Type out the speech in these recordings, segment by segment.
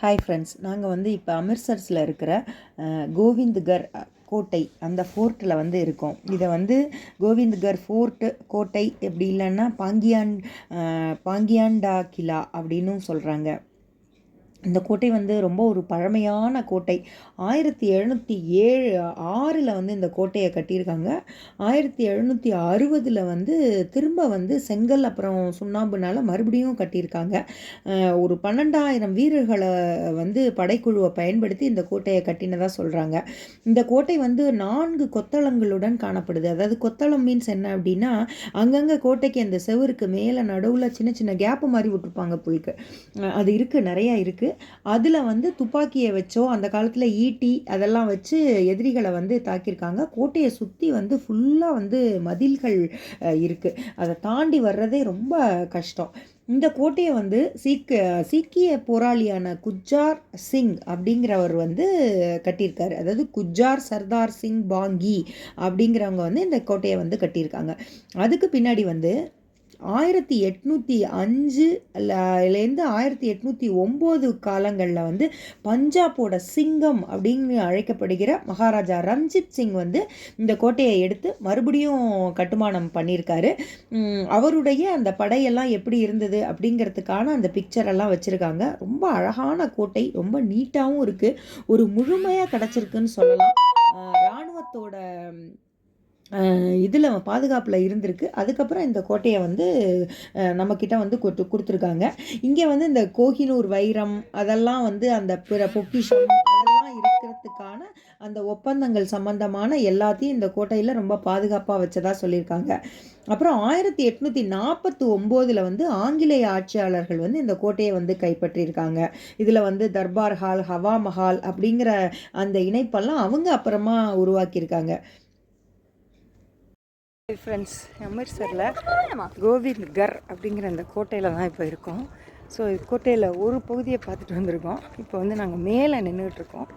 Hi friends நாங்கள் வந்து இப்போ அமிர்சர்ஸில் இருக்கிற கோவிந்த்கர் கோட்டை அந்த ஃபோர்ட்டில் வந்து இருக்கோம். இதை வந்து கோவிந்த்கர் ஃபோர்ட்டு கோட்டை எப்படி இல்லைன்னா பாங்கியான் பாங்கியாண்டா கிலா அப்படின்னும் சொல்கிறாங்க இந்த கோட்டை வந்து ரொம்ப ஒரு பழமையான கோட்டை. ஆயிரத்தி எழுநூற்றி ஏழு ஆறில் வந்து இந்த கோட்டையை கட்டியிருக்காங்க. ஆயிரத்தி எழுநூற்றி அறுபதில் வந்து திரும்ப வந்து செங்கல் அப்புறம் சுண்ணாம்புனால் மறுபடியும் கட்டியிருக்காங்க. ஒரு பன்னெண்டாயிரம் வீரர்களை வந்து படைக்குழுவை பயன்படுத்தி இந்த கோட்டையை கட்டினதாக சொல்கிறாங்க இந்த கோட்டை வந்து நான்கு கொத்தளங்களுடன் காணப்படுது. அதாவது கொத்தளம் மீன்ஸ் என்ன அப்படின்னா அங்கங்கே கோட்டைக்கு அந்த செவருக்கு மேலே நடுவில் சின்ன சின்ன கேப்பு மாதிரி விட்டுருப்பாங்க புல்க்கு அது இருக்குது நிறையா இருக்குது அதில் வந்து துப்பாக்கியை வச்சோ அந்த காலத்தில் ஈட்டி அதெல்லாம் வச்சு எதிரிகளை வந்து தாக்கியிருக்காங்க. கோட்டையை சுற்றி வந்து ஃபுல்லாக வந்து மதில்கள் இருக்குது அதை தாண்டி வர்றதே ரொம்ப கஷ்டம். இந்த கோட்டையை வந்து சீக்க சீக்கிய போராளியான குஜார் சிங் அப்படிங்கிறவர் வந்து கட்டியிருக்காரு. அதாவது குஜார் சர்தார் சிங் பாங்கி அப்படிங்கிறவங்க வந்து இந்த கோட்டையை வந்து கட்டியிருக்காங்க. அதுக்கு பின்னாடி வந்து ஆயிரத்தி எட்நூற்றி அஞ்சு அஞ்சுலேருந்து ஆயிரத்தி எட்நூற்றி ஒம்பது காலங்களில் வந்து பஞ்சாபோட சிங்கம் அப்படின்னு அழைக்கப்படுகிற மகாராஜா ரஞ்சித் சிங் வந்து இந்த கோட்டையை எடுத்து மறுபடியும் கட்டுமானம் பண்ணியிருக்காரு. அவருடைய அந்த படையெல்லாம் எப்படி இருந்தது அப்படிங்கிறதுக்கான அந்த பிக்சரெல்லாம் வச்சுருக்காங்க. ரொம்ப அழகான கோட்டை ரொம்ப நீட்டாகவும் இருக்குது ஒரு முழுமையாக கிடச்சிருக்குன்னு சொல்லலாம். இராணுவத்தோட இதில் பாதுகாப்பில் இருந்திருக்கு. அதுக்கப்புறம் இந்த கோட்டையை வந்து நம்மக்கிட்ட வந்து கொடுத்து கொடுத்துருக்காங்க. இங்கே வந்து இந்த கோகினூர் வைரம் அதெல்லாம் வந்து அந்த பிற பொக்கிஷம் அதெல்லாம் இருக்கிறதுக்கான அந்த ஒப்பந்தங்கள் சம்பந்தமான எல்லாத்தையும் இந்த கோட்டையில் ரொம்ப பாதுகாப்பாக வச்சதா சொல்லியிருக்காங்க. அப்புறம் ஆயிரத்தி எட்நூற்றி நாற்பத்தி ஒம்போதில் வந்து ஆங்கிலேய ஆட்சியாளர்கள் வந்து இந்த கோட்டையை வந்து கைப்பற்றியிருக்காங்க. இதில் வந்து தர்பார் ஹால் ஹவா மஹால் அப்படிங்கிற அந்த இணைப்பெல்லாம் அவங்க அப்புறமா உருவாக்கியிருக்காங்க. ஃப்ரெண்ட்ஸ் அமிர்சரில் கோவிந்த் கர் அப்படிங்கிற அந்த கோட்டையில் தான் இப்போ இருக்கோம். ஸோ கோட்டையில் ஒரு பகுதியை பார்த்துட்டு வந்திருக்கோம். இப்போ வந்து நாங்கள் மேலே நின்றுட்டுருக்கோம்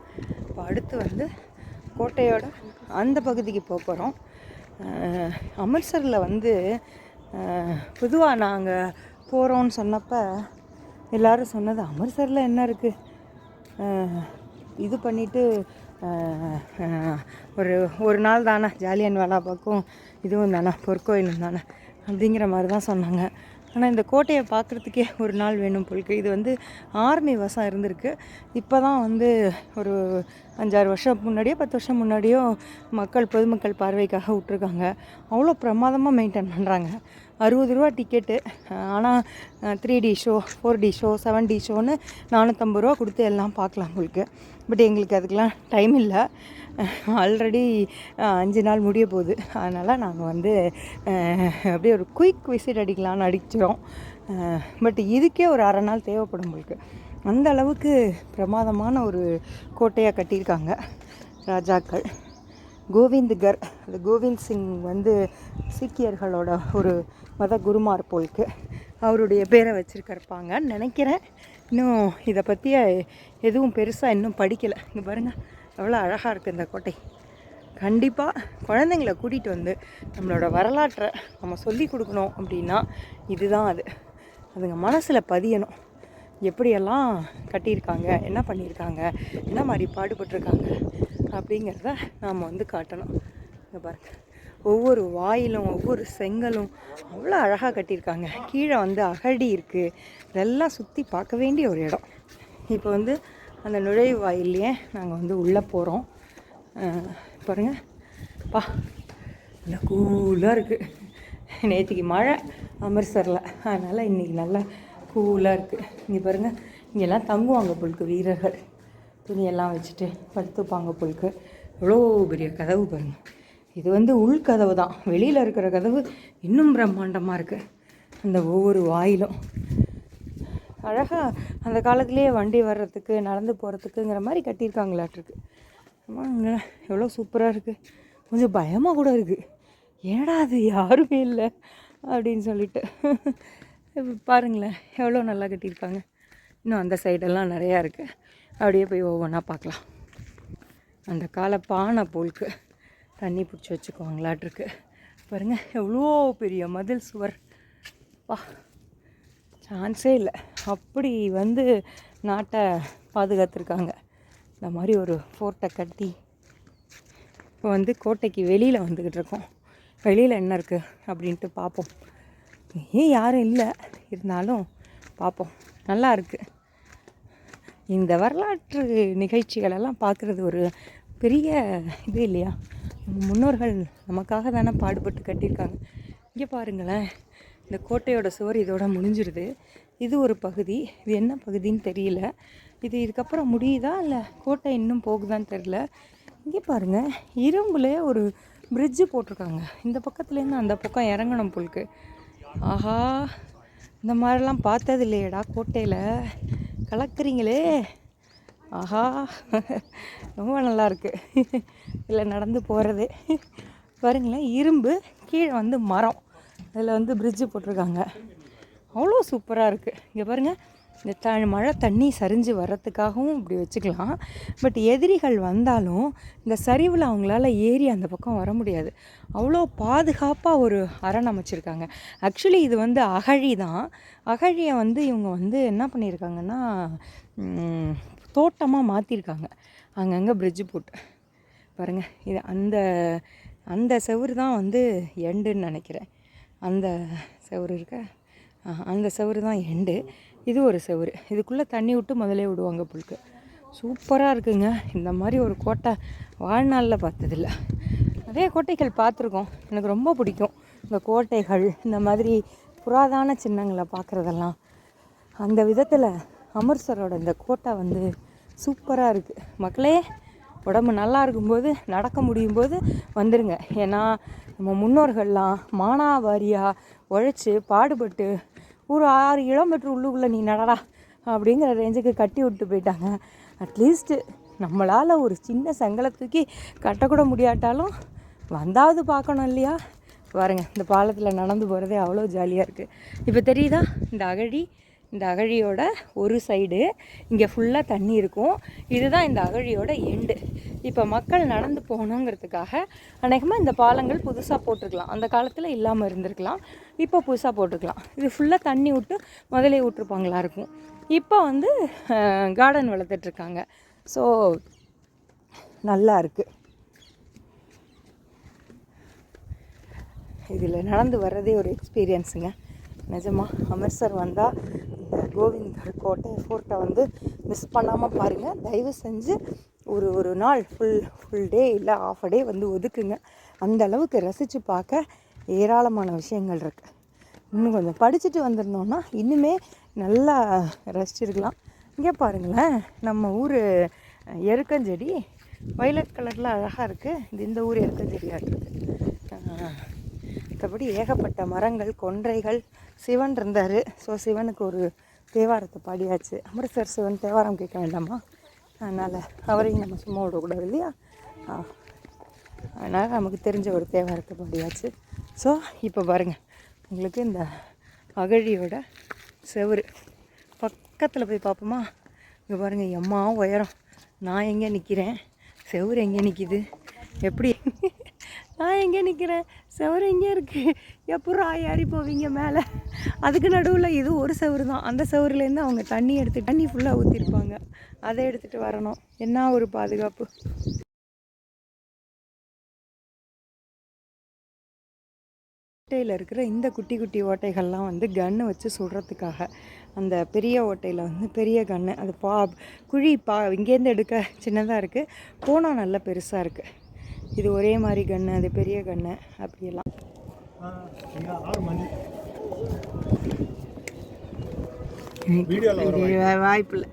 இப்போ அடுத்து வந்து கோட்டையோட அந்த பகுதிக்கு போக போகிறோம் அமிர்தரில் வந்து பொதுவாக நாங்கள் போகிறோன்னு சொன்னப்போ எல்லோரும் சொன்னது அமிர்தரில் என்ன இருக்குது இது பண்ணிவிட்டு ஒரு ஒரு நாள் தானே ஜாலியன் வாலா பார்க்கும் இதுவும் தானே பொற்கோயிலும் தானே அப்படிங்கிற மாதிரி தான் சொன்னாங்க. ஆனால் இந்த கோட்டையை பார்க்குறதுக்கே ஒரு நாள் வேணும் போலுக்கு இது வந்து ஆர்மி வசம் இருந்திருக்கு. இப்போ தான் வந்து ஒரு அஞ்சாறு வருஷம் முன்னாடியோ பத்து வருஷம் முன்னாடியோ மக்கள் பொதுமக்கள் பார்வைக்காக விட்ருக்காங்க அவ்வளோ பிரமாதமாக மெயின்டைன் பண்ணுறாங்க அறுபது ரூபா டிக்கெட்டு ஆனால் three D show four D show seven D ஷோன்னு நானூற்றம்பது ரூபா கொடுத்து எல்லாம் பார்க்கலாம் உங்களுக்கு. பட் எங்களுக்கு அதுக்கெலாம் டைம் இல்லை. ஆல்ரெடி அஞ்சு நாள் முடிய போகுது. அதனால் நாங்கள் வந்து அப்படியே ஒரு குயிக் விசிட் அடிக்கலாம்னு அடிச்சிடும் பட் இதுக்கே ஒரு அரை நாள் தேவைப்படும் உங்களுக்கு. அந்த அளவுக்கு பிரமாதமான ஒரு கோட்டையாக கட்டியிருக்காங்க ராஜாக்கள். கோவிந்த்கர் அது கோவிந்த் சிங் வந்து சீக்கியர்களோட ஒரு மத குருமார் போலுக்கு அவருடைய பேரை வச்சுருக்கிருப்பாங்கன்னு நினைக்கிறேன் இன்னும் இதை பற்றிய எதுவும் பெருசாக இன்னும் படிக்கலை. இங்கே பாருங்கள் எவ்வளோ அழகாக இருக்குது இந்த கோட்டை. கண்டிப்பாக குழந்தைங்கள கூட்டிகிட்டு வந்து நம்மளோட வரலாற்றை நம்ம சொல்லி கொடுக்கணும் அப்படின்னா இதுதான் அது. அதுங்க மனசில் பதியணும். எப்படியெல்லாம் கட்டியிருக்காங்க என்ன பண்ணியிருக்காங்க என்ன மாதிரி பாடுபட்டிருக்காங்க அப்படிங்கிறத நாம் வந்து காட்டணும். இங்கே பாருங்க. ஒவ்வொரு வாயிலும் ஒவ்வொரு செங்கலும் அவ்வளோ அழகாக கட்டியிருக்காங்க. கீழே வந்து அகடி இருக்குது இதெல்லாம் சுற்றி பார்க்க வேண்டிய ஒரு இடம். இப்போ வந்து அந்த நுழைவு வாயிலையே நாங்கள் வந்து உள்ளே போகிறோம் பாருங்க. பா நல்லா கூலாக இருக்குது நேற்றுக்கு மழை அமிர்சரில் அதனால் இன்றைக்கி நல்லா கூலாக இருக்குது இங்கே பாருங்கள் இங்கெல்லாம் தங்குவாங்க பொழுது வீரர்கள். துணியெல்லாம் வச்சுட்டு படுத்துப்பாங்க புல்க்கு. எவ்வளோ பெரிய கதவு பாருங்கள் இது வந்து உள் கதவு தான். வெளியில் இருக்கிற கதவு இன்னும் பிரம்மாண்டமாக இருக்குது அந்த ஒவ்வொரு வாயிலும். அழகாக அந்த காலத்துலேயே வண்டி வர்றதுக்கு நடந்து போகிறதுக்குங்கிற மாதிரி கட்டியிருக்காங்களாட்டிருக்கு. ஆமாங்க எவ்வளோ சூப்பராக இருக்குது கொஞ்சம் பயமாக கூட இருக்குது ஏடா அது யாருமே இல்லை. அப்படின்னு சொல்லிட்டு. பாருங்களேன் எவ்வளோ நல்லா கட்டியிருக்காங்க இன்னும் அந்த சைடெல்லாம் நிறையா இருக்குது அப்படியே போய் ஒவ்வொன்றா பார்க்கலாம். அந்த கால பானை போலுக்கு தண்ணி பிடிச்சி வச்சுக்குவாங்களாட்டிருக்கு. பாருங்கள் எவ்வளோ பெரிய மதில் சுவர். வா சான்ஸே இல்லை. அப்படி வந்து நாட்டை பாதுகாத்துருக்காங்க. இந்த மாதிரி ஒரு ஃபோர்ட்டை கட்டி இப்போ வந்து கோட்டைக்கு வெளியில் வந்துக்கிட்டு இருக்கோம். வெளியில் என்ன இருக்குது அப்படின்ட்டு பார்ப்போம். ஏன் யாரும் இல்லை? இருந்தாலும் பார்ப்போம். நல்லா இருக்குது இந்த வரலாற்று நிகழ்ச்சிகளெல்லாம் பார்க்குறது ஒரு பெரிய இது இல்லையா? நம்ம முன்னோர்கள் நமக்காக தானே பாடுபட்டு கட்டியிருக்காங்க. இங்கே பாருங்களேன். இந்த கோட்டையோட சுவர் இதோட முடிஞ்சிருது. இது ஒரு பகுதி. இது என்ன பகுதின்னு தெரியல. இது இதுக்கப்புறம் முடியுதா இல்லை கோட்டை இன்னும் போகுதான்னு தெரியல. இங்கே பாருங்கள் இரும்புலேயே ஒரு பிரிட்ஜு போட்டிருக்காங்க. இந்த பக்கத்துலேருந்து அந்த பக்கம் இறங்கணும் புல்க்கு. ஆஹா. இந்த மாதிரிலாம் பார்த்தது இல்லையேடா கோட்டையில். கலக்குறீங்களே? ஆஹா. ரொம்ப நல்லாயிருக்கு இதில் நடந்து போகிறது பாருங்களேன் இரும்பு கீழே வந்து மரம். அதில் வந்து பிரிட்ஜு போட்டிருக்காங்க அவ்வளோ சூப்பராக இருக்குது இங்கே பாருங்கள் இந்த த மழை தண்ணி சரிஞ்சு வர்றதுக்காகவும் இப்படி வச்சுக்கலாம். பட் எதிரிகள் வந்தாலும் இந்த சரிவில் அவங்களால ஏறி அந்த பக்கம் வர முடியாது. அவ்வளோ பாதுகாப்பாக ஒரு அரண் அமைச்சிருக்காங்க. ஆக்சுவலி இது வந்து அகழி தான். அகழியை வந்து இவங்க வந்து என்ன பண்ணியிருக்காங்கன்னா தோட்டமாக மாற்றிருக்காங்க அங்கங்கே பிரிட்ஜு போட்டு. பாருங்கள் இது அந்த அந்த செவுரு தான் வந்து எண்டுன்னு நினைக்கிறேன். அந்த செவுரு இருக்க? அந்த செவுரு தான் எண்டு. இது ஒரு செவுரு. இதுக்குள்ளே தண்ணி விட்டு முதலே விடுவாங்க புல்க்கு. சூப்பராக இருக்குங்க. இந்த மாதிரி ஒரு கோட்டை வாழ்நாளில் பார்த்ததில்ல. நிறைய கோட்டைகள் பார்த்துருக்கோம். எனக்கு ரொம்ப பிடிக்கும். இந்த கோட்டைகள் இந்த மாதிரி புராதான சின்னங்களை பார்க்குறதெல்லாம். அந்த விதத்தில் அமிர்தரோட இந்த கோட்டை வந்து சூப்பராக இருக்குது மக்களே உடம்பு நல்லா இருக்கும்போது நடக்க முடியும் போது ஏன்னா நம்ம முன்னோர்கள்லாம் மானாவாரியாக உழைச்சி பாடுபட்டு ஒரு ஆறு கிலோமீட்டர் உள்ளுக்குள்ளே நீ நடடா அப்படிங்கிற ரேஞ்சுக்கு கட்டி விட்டு போயிட்டாங்க. அட்லீஸ்ட்டு நம்மளால் ஒரு சின்ன செங்கலை தூக்கி கட்டக்கூட முடியாட்டாலும் வந்தாவது பார்க்கணும் இல்லையா? பாருங்கள் இந்த பாலத்தில் நடந்து போகிறதே அவ்வளோ ஜாலியாக இருக்குது இப்போ தெரியுதா? இந்த அகழி இந்த அகழியோட ஒரு சைடு இங்கே ஃபுல்லாக தண்ணி இருக்கும். இதுதான் இந்த அகழியோட எண்டு இப்போ மக்கள் நடந்து போகணுங்கிறதுக்காக அநேகமாக இந்த பாலங்கள் புதுசாக போட்டிருக்கலாம். அந்த காலத்தில் இல்லாமல் இருந்திருக்கலாம். இப்போ புதுசாக போட்டிருக்கலாம். இது ஃபுல்லாக தண்ணி விட்டு முதலே விட்ருப்பாங்களா இருக்கும். இப்போ வந்து கார்டன் வளர்த்துட்ருக்காங்க ஸோ நல்லா இருக்குது இதில் நடந்து வர்றதே ஒரு எக்ஸ்பீரியன்ஸுங்க நிஜமா அமிர்தர் வந்தால் இந்த கோவிந்தர் கோட்டை ஃபோர்ட்டை வந்து மிஸ் பண்ணாமல் பாருங்கள் தயவு செஞ்சு ஒரு ஒரு நாள் ஃபுல் ஃபுல் டே இல்லை ஆஃப் டே வந்து ஒதுக்குங்க. அந்த அளவுக்கு ரசித்து பார்க்க ஏராளமான விஷயங்கள் இருக்குது இன்னும் கொஞ்சம் படிச்சுட்டு வந்திருந்தோம்னா இன்னுமே நல்லா ரசிச்சிருக்கலாம். இங்கே பாருங்களேன் நம்ம ஊர் எருக்கஞ்செடி. வயலட் கலரில் அழகாக இருக்குது இது இந்த ஊர் எருக்கஞ்செடியாக இருக்குது மற்றபடி ஏகப்பட்ட மரங்கள் கொன்றைகள். சிவன் இருந்தார். ஸோ சிவனுக்கு ஒரு தேவாரத்தை பாடியாச்சு. அமிர்தசர் சிவன் தேவாரம் கேட்க வேண்டாமா? அதனால் அவரையும் நம்ம சும்மா விடக்கூடாது இல்லையா? அதனால் நமக்கு தெரிஞ்ச ஒரு தேவாரத்தை பாடியாச்சு. ஸோ இப்போ பாருங்கள் உங்களுக்கு இந்த அகழியோட செவுரு. பக்கத்தில் போய் பார்ப்போமா இங்கே பாருங்கள் எம்மா உயரம். நான் எங்கே நிற்கிறேன் செவுரு எங்கே நிற்கிது எப்படி நான் எங்கே நிற்கிறேன்? செவரு எங்கே இருக்குது எப்போ ஏறி போவீங்க மேலே? அதுக்கு நடுவில் இது ஒரு செவரு தான். அந்த செவருலேருந்து அவங்க தண்ணி எடுத்து தண்ணி ஃபுல்லாக ஊற்றிருப்பாங்க அதை எடுத்துகிட்டு வரணும். என்ன ஒரு பாதுகாப்பு? ஓட்டையில் இருக்கிற இந்த குட்டி குட்டி ஓட்டைகள்லாம் வந்து கன்று வச்சு சுடுறதுக்காக. அந்த பெரிய ஓட்டையில் வந்து பெரிய கன்று அது பா குழி பா இங்கேருந்து எடுக்க சின்னதாக இருக்குது போனால் நல்ல பெருசாக இருக்குது இது ஒரே மாதிரி கன்று அது பெரிய கன்று அப்படியெல்லாம். வாய்ப்பு இல்லை.